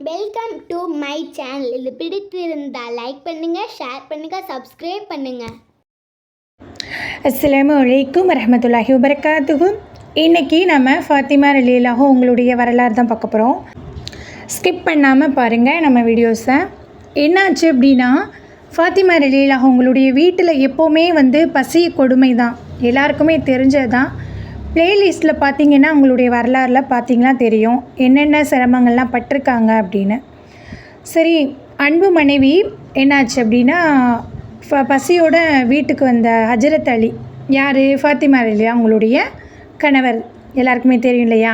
Welcome to my channel இது பிடித்திருந்தால் like பண்ணுங்கள் ஷேர் பண்ணுங்கள் சப்ஸ்கிரைப் பண்ணுங்கள் அஸ்லாம் வலைக்கும் வரமத்துல்லாஹி வபரகாத்துஹு இன்றைக்கி நம்ம ஃபாத்திமா ரலீலாக உங்களுடைய வரலாறு தான் பார்க்க போகிறோம் ஸ்கிப் பண்ணாமல் பாருங்கள் நம்ம வீடியோஸை என்னாச்சு அப்படின்னா ஃபாத்திமா ரலீலாக உங்களுடைய வீட்டில் எப்போவுமே வந்து பசி கொடுமை தான் எல்லாருக்குமே தெரிஞ்சது தான் ப்ளேலிஸ்ட்டில் பார்த்தீங்கன்னா உங்களுடைய வரலாறில் பார்த்தீங்கன்னா தெரியும். என்னென்ன சிரமங்கள்லாம் பட்டிருக்காங்க அப்படின்னு. சரி அன்பு மனைவி என்னாச்சு அப்படின்னா ஃப பசியோட வீட்டுக்கு வந்த ஹஜரத் அலி. யார்? ஃபாத்திமா இல்லையா? அவங்களுடைய கணவர். எல்லாருக்குமே தெரியும் இல்லையா?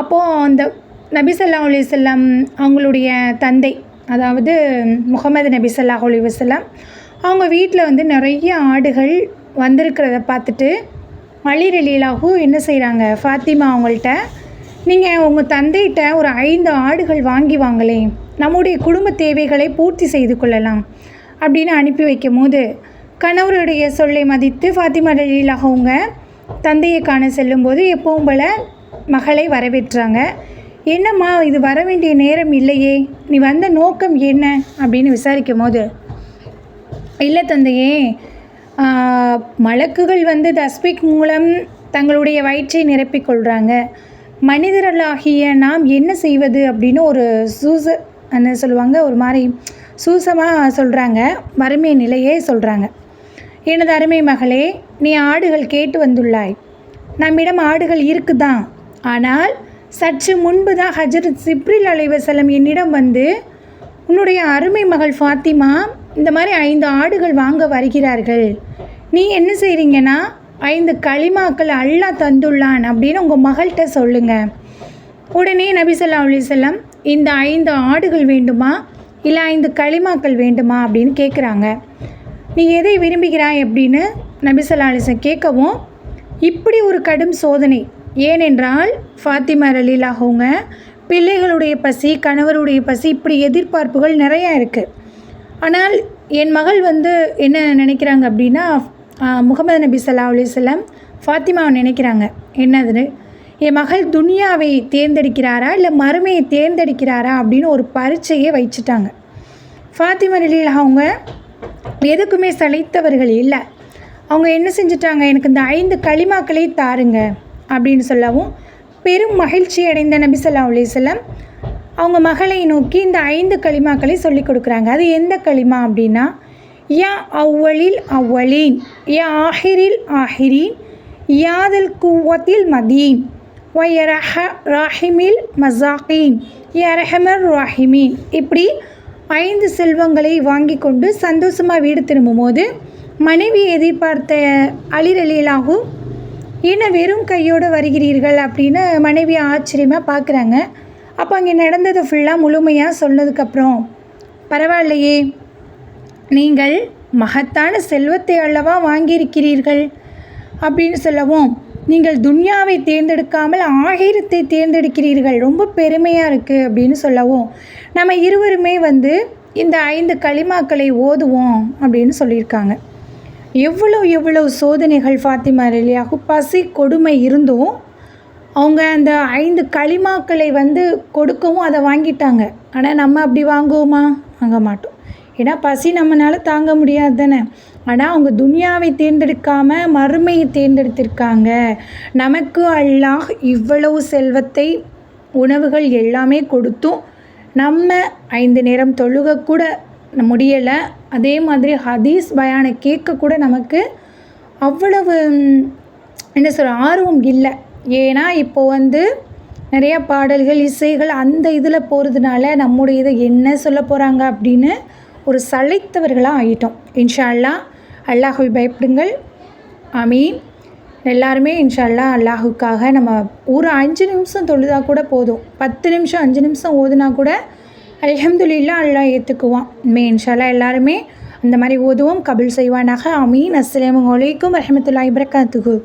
அப்போது அந்த நபி ஸல்லல்லாஹு அவங்களுடைய தந்தை அதாவது முகமது நபி ஸல்லல்லாஹு அலைஹி அவங்க வீட்டில் வந்து நிறைய ஆடுகள் வந்திருக்கிறத பார்த்துட்டு அலி ரலீலாஹு என்ன செய்கிறாங்க ஃபாத்திமா அவங்கள்ட்ட நீங்கள் உங்கள் தந்தைகிட்ட ஒரு ஐந்து ஆடுகள் வாங்கி வாங்களேன் நம்முடைய குடும்ப தேவைகளை பூர்த்தி செய்து கொள்ளலாம் அப்படின்னு அனுப்பி வைக்கும் போது கணவருடைய சொல்லை மதித்து ஃபாத்திமா ரலீலாக அவங்க தந்தையை காண செல்லும்போது எப்பவும் போல மகளை வரவேற்றாங்க. என்னம்மா இது வர வேண்டிய நேரம் இல்லையே நீ வந்த நோக்கம் என்ன? அப்படின்னு விசாரிக்கும் போது இல்லை தந்தையே மலக்குகள் வந்து தஸ்பிக் மூலம் தங்களுடைய வயிற்றை நிரப்பிக் கொள்கிறாங்க மனிதர்களாகிய நாம் என்ன செய்வது அப்படின்னு ஒரு சூச என்ன சொல்லுவாங்க ஒரு மாதிரி சூசமாக சொல்கிறாங்க வறுமை நிலையே சொல்கிறாங்க எனது அருமை மகளே நீ ஆடுகள் கேட்டு வந்துள்ளாய். நம்மிடம் ஆடுகள் இருக்குதான் ஆனால் சற்று முன்பு தான் ஹஜரத் சிப்ரில் அலைவசலம் என்னிடம் வந்து உன்னுடைய அருமை மகள் ஃபாத்திமா இந்த மாதிரி ஐந்து ஆடுகள் வாங்க வருகிறார்கள். நீ என்ன செய்கிறீங்கன்னா ஐந்து களிமாக்கள் அல்லாஹ் தந்துள்ளான் அப்படின்னு உங்கள் மகள்கிட்ட சொல்லுங்கள் உடனே நபிசல்லா அலிசல்லாம் இந்த ஐந்து ஆடுகள் வேண்டுமா? இல்லை ஐந்து களிமாக்கள் வேண்டுமா? அப்படின்னு கேட்குறாங்க நீ எதை விரும்புகிறாய் அப்படின்னு நபிசல்லா அலிசன் கேட்கவும் இப்படி ஒரு கடும் சோதனை. ஏனென்றால் ஃபாத்திமா ரலீலாக பிள்ளைகளுடைய பசி கணவருடைய பசி இப்படி எதிர்பார்ப்புகள் நிறையா இருக்குது ஆனால் என் மகள் வந்து என்ன நினைக்கிறாங்க அப்படின்னா முகமது நபி சல்லா அலிசல்லாம் ஃபாத்திமாவை நினைக்கிறாங்க. என்னதுன்னு? என் மகள் துனியாவை தேர்ந்தெடுக்கிறாரா இல்லை மறுமையை தேர்ந்தெடுக்கிறாரா அப்படின்னு ஒரு பரீட்சையே வச்சுட்டாங்க. ஃபாத்திமா நிலையில் அவங்க எதுக்குமே சளைத்தவர்கள் இல்லை. அவங்க என்ன செஞ்சிட்டாங்க? எனக்கு இந்த ஐந்து களிமாக்களை தாருங்க அப்படின்னு சொல்லவும் பெரும் மகிழ்ச்சி அடைந்த நபி சொல்லா அலிசல்லாம் அவங்க மகளை நோக்கி இந்த ஐந்து களிமாக்களை சொல்லி கொடுக்குறாங்க. அது எந்த களிமா அப்படின்னா யா அவ்வளில் அவ்வளீன் யா ஆஹிரில் ஆஹிரீன் யாதல் குவத்தில் மதீன் ரஹ ராஹிமில் மசாக்கீன் யரஹமர் ராஹிமீன். இப்படி ஐந்து செல்வங்களை வாங்கி கொண்டு சந்தோஷமாக வீடு திரும்பும்போது மனைவி எதிர்பார்த்த அலிரலியலாகும் என்ன வெறும் கையோடு வருகிறீர்கள் அப்படின்னு மனைவி ஆச்சரியமாக பார்க்குறாங்க. அப்போ அங்கே நடந்தது ஃபுல்லாக முழுமையாக சொன்னதுக்கப்புறம் பரவாயில்லையே நீங்கள் மகத்தான செல்வத்தை அல்லவா வாங்கியிருக்கிறீர்கள்? அப்படின்னு சொல்லவும் நீங்கள் துன்யாவை தேர்ந்தெடுக்காமல் ஆகிரத்தை தேர்ந்தெடுக்கிறீர்கள் ரொம்ப பெருமையாக இருக்குது அப்படின்னு சொல்லவும் நம்ம இருவருமே வந்து இந்த ஐந்து களிமாக்களை ஓதுவோம் அப்படின்னு சொல்லியிருக்காங்க. எவ்வளோ எவ்வளோ சோதனைகள் ஃபாத்திமா இல்லையாகு பசி கொடுமை இருந்தும் அவங்க அந்த ஐந்து களிமாக்களை வந்து கொடுக்கவும் அதை வாங்கிட்டாங்க. ஆனால் நம்ம அப்படி வாங்குவோமா? வாங்க மாட்டோம். ஏன்னா பசி நம்மளால் தாங்க முடியாது தானே. ஆனால் அவங்க துனியாவை தேர்ந்தெடுக்காமல் மறுமையை தேர்ந்தெடுத்திருக்காங்க. நமக்கு அல்லாஹ் இவ்வளவு செல்வத்தை உணவுகள் எல்லாமே கொடுத்தும் நம்ம ஐந்து நேரம் தொழுக கூட முடியலை. அதே மாதிரி ஹதீஸ் பயானை கேட்க கூட நமக்கு அவ்வளவு என்ன சொல்கிற ஆர்வம் இல்லை. ஏன்னா இப்போ வந்து நிறையா பாடல்கள் இசைகள் அந்த இதில் போகிறதுனால நம்முடைய இதை என்ன சொல்ல போகிறாங்க அப்படின்னு ஒரு சளைத்தவர்களாக ஆகிட்டோம் இன்ஷா அல்லாஹ் அல்லாஹுவை பயப்படுங்கள். அமீன் எல்லாருமே இன்ஷா அல்லாஹுக்காக நம்ம ஒரு அஞ்சு நிமிஷம் தொழுதா கூட போதும். பத்து நிமிஷம் அஞ்சு நிமிஷம் ஓதுனா கூட அல்ஹம்துலில்லா அல்லாஹ் ஏற்றுக்குவான் மே இன்ஷால்லா எல்லாருமே அந்த மாதிரி ஓதுவோம் கபில் செய்வானாக. அமீன் அஸ்லாம் அலைக்கும் வரமத்துல்லா இப்ரகாத்துகு